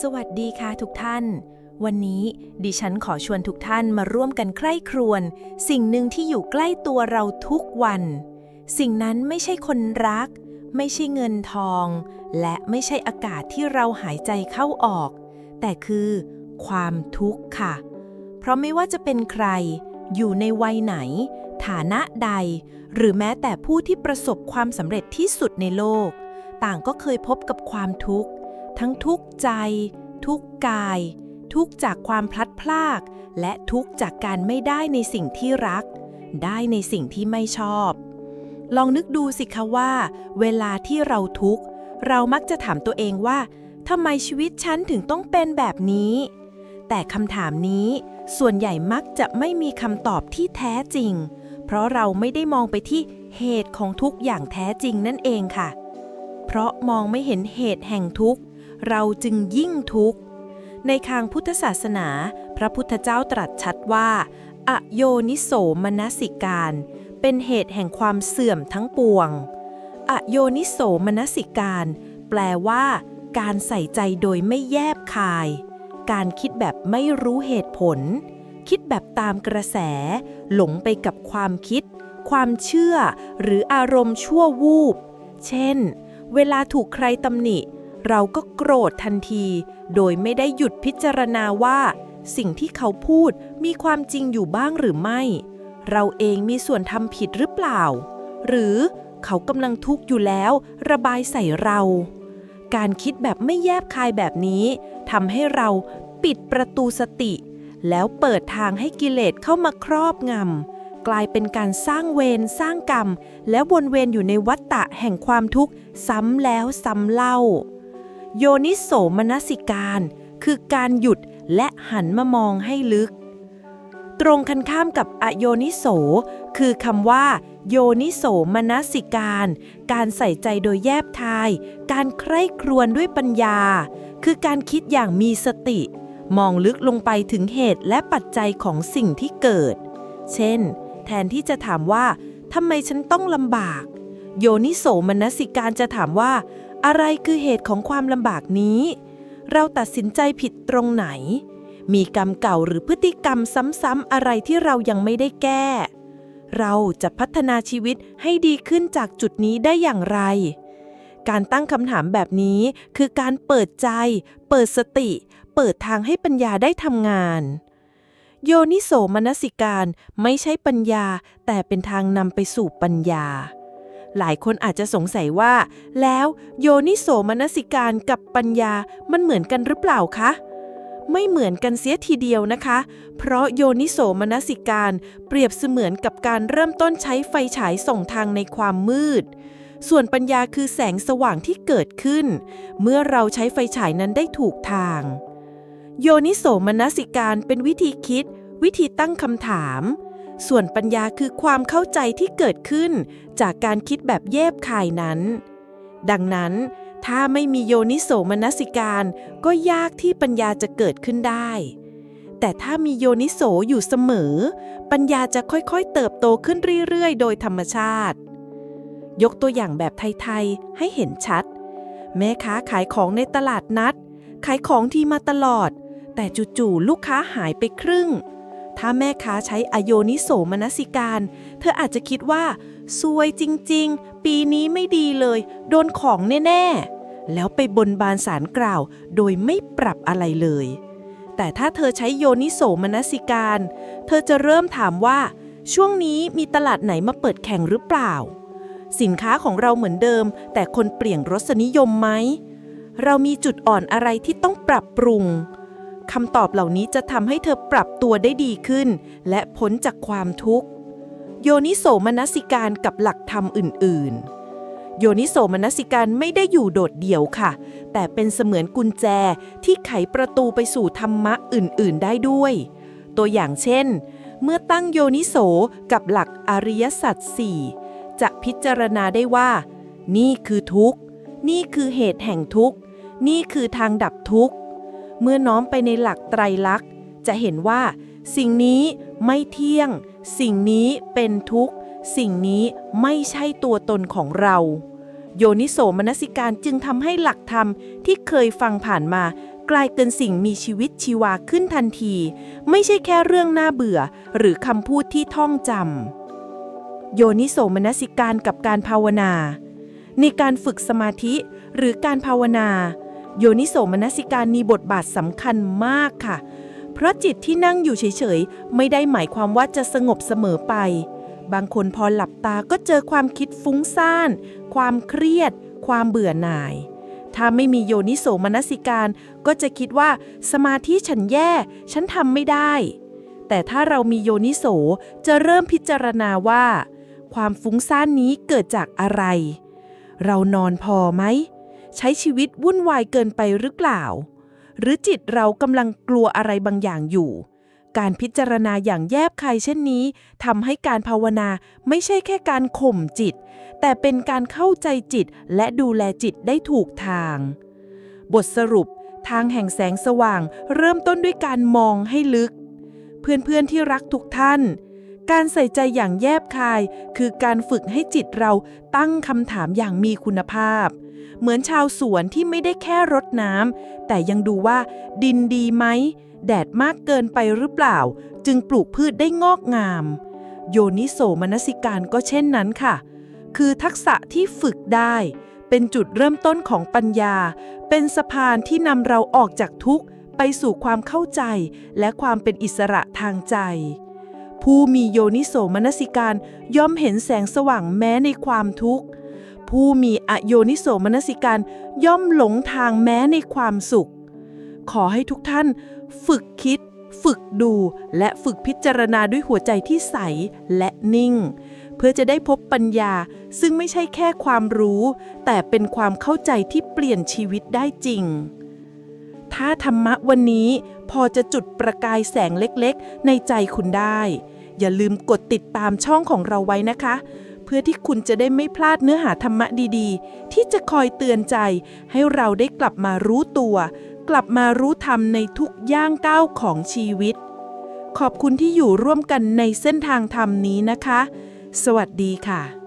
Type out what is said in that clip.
สวัสดีค่ะทุกท่าน วันนี้ดิฉันขอชวนทุกท่านมาร่วมกันใคร่ครวญสิ่งหนึ่งที่อยู่ใกล้ตัวเราทุกวัน สิ่งนั้นไม่ใช่คนรัก ไม่ใช่เงินทอง และไม่ใช่อากาศที่เราหายใจเข้าออก แต่คือความทุกข์ค่ะ เพราะไม่ว่าจะเป็นใคร อยู่ในวัยไหน ฐานะใด หรือแม้แต่ผู้ที่ประสบความสำเร็จที่สุดในโลก ต่างก็เคยพบกับความทุกข์ ทั้งทุกข์ใจ ทุกข์กาย ทุกข์จากความพลัดพราก และทุกข์จากการไม่ได้ในสิ่งที่รัก ได้ในสิ่งที่ไม่ชอบ ลองนึกดูสิคะว่า เวลาที่เราทุกข์ เรามักจะถามตัวเองว่าทำไมชีวิตฉันถึงต้องเป็นแบบนี้ แต่คำถามนี้ส่วนใหญ่มักจะไม่มีคำตอบที่แท้จริง เพราะเราไม่ได้มองไปที่เหตุของทุกข์อย่างแท้จริงนั่นเองค่ะ เพราะมองไม่เห็นเหตุแห่งทุกข์ เราจึงยิ่งทุกข์ ในทางพุทธศาสนา พระพุทธเจ้าตรัสชัดว่า อโยนิโสมนสิการ เป็นเหตุแห่งความเสื่อมทั้งปวง อโยนิโสมนสิการ แปลว่า การใส่ใจโดยไม่แยบคาย การคิดแบบไม่รู้เหตุผล คิดแบบตามกระแส หลงไปกับความคิด ความเชื่อ หรืออารมณ์ชั่ววูบ เช่น เวลาถูกใครตำหนิ เราก็โกรธทันที โดยไม่ได้หยุดพิจารณาว่า สิ่งที่เขาพูดมีความจริงอยู่บ้างหรือไม่ เราเองมีส่วนทำผิดหรือเปล่า หรือเขากำลังทุกข์อยู่แล้ว ระบายใส่เรา การคิดแบบไม่แยบคายแบบนี้ทำให้เราปิดประตูสติ แล้วเปิดทางให้กิเลสเข้ามาครอบงำกลายเป็นการสร้างเวรสร้างกรรม และวนเวียนอยู่ในวัฏฏะแห่งความทุกข์ซ้ำแล้วซ้ำเล่า โยนิโสมนสิการ คือการหยุดและหันมามองให้ลึก ตรงกันข้ามกับอโยนิโส คือคำว่า โยนิโสมนสิการ การใส่ใจโดยแยบทาย การใคร่ครวญด้วยปัญญา คือการคิดอย่างมีสติ มองลึกลงไปถึงเหตุและปัจจัยของสิ่งที่เกิด เช่น แทนที่จะถามว่าทำไมฉันต้องลำบาก โยนิโสมนสิการจะถามว่า อะไรคือเหตุของความลำบากนี้ เราตัดสินใจผิดตรงไหน มีกรรมเก่าหรือพฤติกรรมซ้ำๆอะไรที่เรายังไม่ได้แก้ เราจะพัฒนาชีวิตให้ดีขึ้นจากจุดนี้ได้อย่างไร การตั้งคำถามแบบนี้คือการเปิดใจ เปิดสติ เปิดทางให้ปัญญาได้ทำงานโยนิโสมนสิการไม่ใช่ปัญญา แต่เป็นทางนำไปสู่ปัญญา หลายคนอาจจะสงสัยว่า แล้วโยนิโสมนสิการกับปัญญามันเหมือนกันหรือเปล่าคะไม่เหมือนกันเสียทีเดียวนะคะ เพราะโยนิโสมนสิการเปรียบเสมือนกับการเริ่มต้นใช้ไฟฉายส่องทางในความมืด ส่วนปัญญาคือแสงสว่างที่เกิดขึ้น เมื่อเราใช้ไฟฉายนั้นได้ถูกทาง โยนิโสมนสิการเป็นวิธีคิด วิธีตั้งคำถาม ส่วนปัญญาคือความเข้าใจที่เกิดขึ้น จากการคิดแบบแยบคายนั้น ดังนั้น ถ้าไม่มีโยนิโสมนสิการ ก็ยากที่ปัญญาจะเกิดขึ้นได้ แต่ถ้ามีโยนิโสอยู่เสมอ ปัญญาจะค่อยๆ เติบโตขึ้นเรื่อยๆ โดยธรรมชาติ ยกตัวอย่างแบบไทยๆ ให้เห็นชัด แม่ค้าขายของในตลาดนัด ขายของที่มาตลอด แต่จู่ๆลูกค้าหายไปครึ่ง ถ้าแม่ค้าใช้อโยนิโสมนสิการ เธออาจจะคิดว่าซวยจริงๆ ปีนี้ไม่ดีเลย โดนของแน่ๆ แล้วไปบนบานสารกล่าว โดยไม่ปรับอะไรเลย แต่ถ้าเธอใช้โยนิโสมนสิการ เธอจะเริ่มถามว่า ช่วงนี้มีตลาดไหนมาเปิดแข่งหรือเปล่า สินค้าของเราเหมือนเดิม แต่คนเปลี่ยนรสนิยมไหม เรามีจุดอ่อนอะไรที่ต้องปรับปรุง คำตอบเหล่านี้จะทำให้เธอปรับตัวได้ดีขึ้น และพ้นจากความทุกข์ โยนิโสมนสิการกับหลักธรรมอื่น ๆ โยนิโสมนสิการไม่ได้อยู่โดดเดี่ยวค่ะ แต่เป็นเสมือนกุญแจที่ไขประตูไปสู่ธรรมะอื่น ๆ ได้ด้วย ตัวอย่างเช่น เมื่อตั้งโยนิโสกับหลักอริยสัจสี่จะพิจารณาได้ว่า นี่คือทุกข์ นี่คือเหตุแห่งทุกข์ นี่คือทางดับทุกข์ เมื่อน้อมไปในหลักไตรลักษณ์ จะเห็นว่า สิ่งนี้ไม่เที่ยง สิ่งนี้เป็นทุกข์ สิ่งนี้ไม่ใช่ตัวตนของเรา โยนิโสมนสิการจึงทำให้หลักธรรมที่เคยฟังผ่านมา กลายเป็นสิ่งมีชีวิตชีวาขึ้นทันที ไม่ใช่แค่เรื่องน่าเบื่อ หรือคำพูดที่ท่องจำโยนิโสมนสิการกับการภาวนา ในการฝึกสมาธิหรือการภาวนา โยนิโสมนสิการมีบทบาทสำคัญมากค่ะ เพราะจิตที่นั่งอยู่เฉยๆ ไม่ได้หมายความว่าจะสงบเสมอไป บางคนพอหลับตาก็เจอความคิดฟุ้งซ่าน ความเครียด ความเบื่อหน่าย ถ้าไม่มีโยนิโสมนสิการก็จะคิดว่าสมาธิฉันแย่ ฉันทำไม่ได้ แต่ถ้าเรามีโยนิโสจะเริ่มพิจารณาว่า ความฟุ้งซ่านนี้เกิดจากอะไร เรานอนพอไหม ใช้ชีวิตวุ่นวายเกินไปหรือเปล่า หรือจิตเรากำลังกลัวอะไรบางอย่างอยู่ การพิจารณาอย่างแยบคายเช่นนี้ทำให้การภาวนาไม่ใช่แค่การข่มจิต แต่เป็นการเข้าใจจิตและดูแลจิตได้ถูกทาง บทสรุปทางแห่งแสงสว่าง เริ่มต้นด้วยการมองให้ลึก เพื่อนๆที่รักทุกท่าน การใส่ใจอย่างแยบคาย คือการฝึกให้จิตเราตั้งคำถามอย่างมีคุณภาพ เหมือนชาวสวนที่ไม่ได้แค่รดน้ำแต่ยังดูว่าดินดีไหม แดดมากเกินไปหรือเปล่า จึงปลูกพืชได้งอกงาม โยนิโสมนสิการก็เช่นนั้นค่ะ คือทักษะที่ฝึกได้ เป็นจุดเริ่มต้นของปัญญา เป็นสะพานที่นำเราออกจากทุกข์ไปสู่ความเข้าใจและความเป็นอิสระทางใจ ผู้มีโยนิโสมนสิการย่อมเห็นแสงสว่างแม้ในความทุกข์ ผู้มีอโยนิโสมนสิการย่อมหลงทางแม้ในความสุข ขอให้ทุกท่านฝึกคิด ฝึกดู และฝึกพิจารณาด้วยหัวใจที่ใสและนิ่ง เพื่อจะได้พบปัญญาซึ่งไม่ใช่แค่ความรู้ แต่เป็นความเข้าใจที่เปลี่ยนชีวิตได้จริง ถ้าธรรมะวันนี้พอจะจุดประกายแสงเล็กๆ ในใจคุณได้ อย่าลืมกดติดตามช่องของเราไว้นะคะ เพื่อที่คุณจะได้ไม่พลาดเนื้อหาธรรมะดีๆ ที่จะคอยเตือนใจ ให้เราได้กลับมารู้ตัว กลับมารู้ธรรมในทุกย่างก้าวของชีวิต ขอบคุณที่อยู่ร่วมกันในเส้นทางธรรมนี้นะคะ สวัสดีค่ะ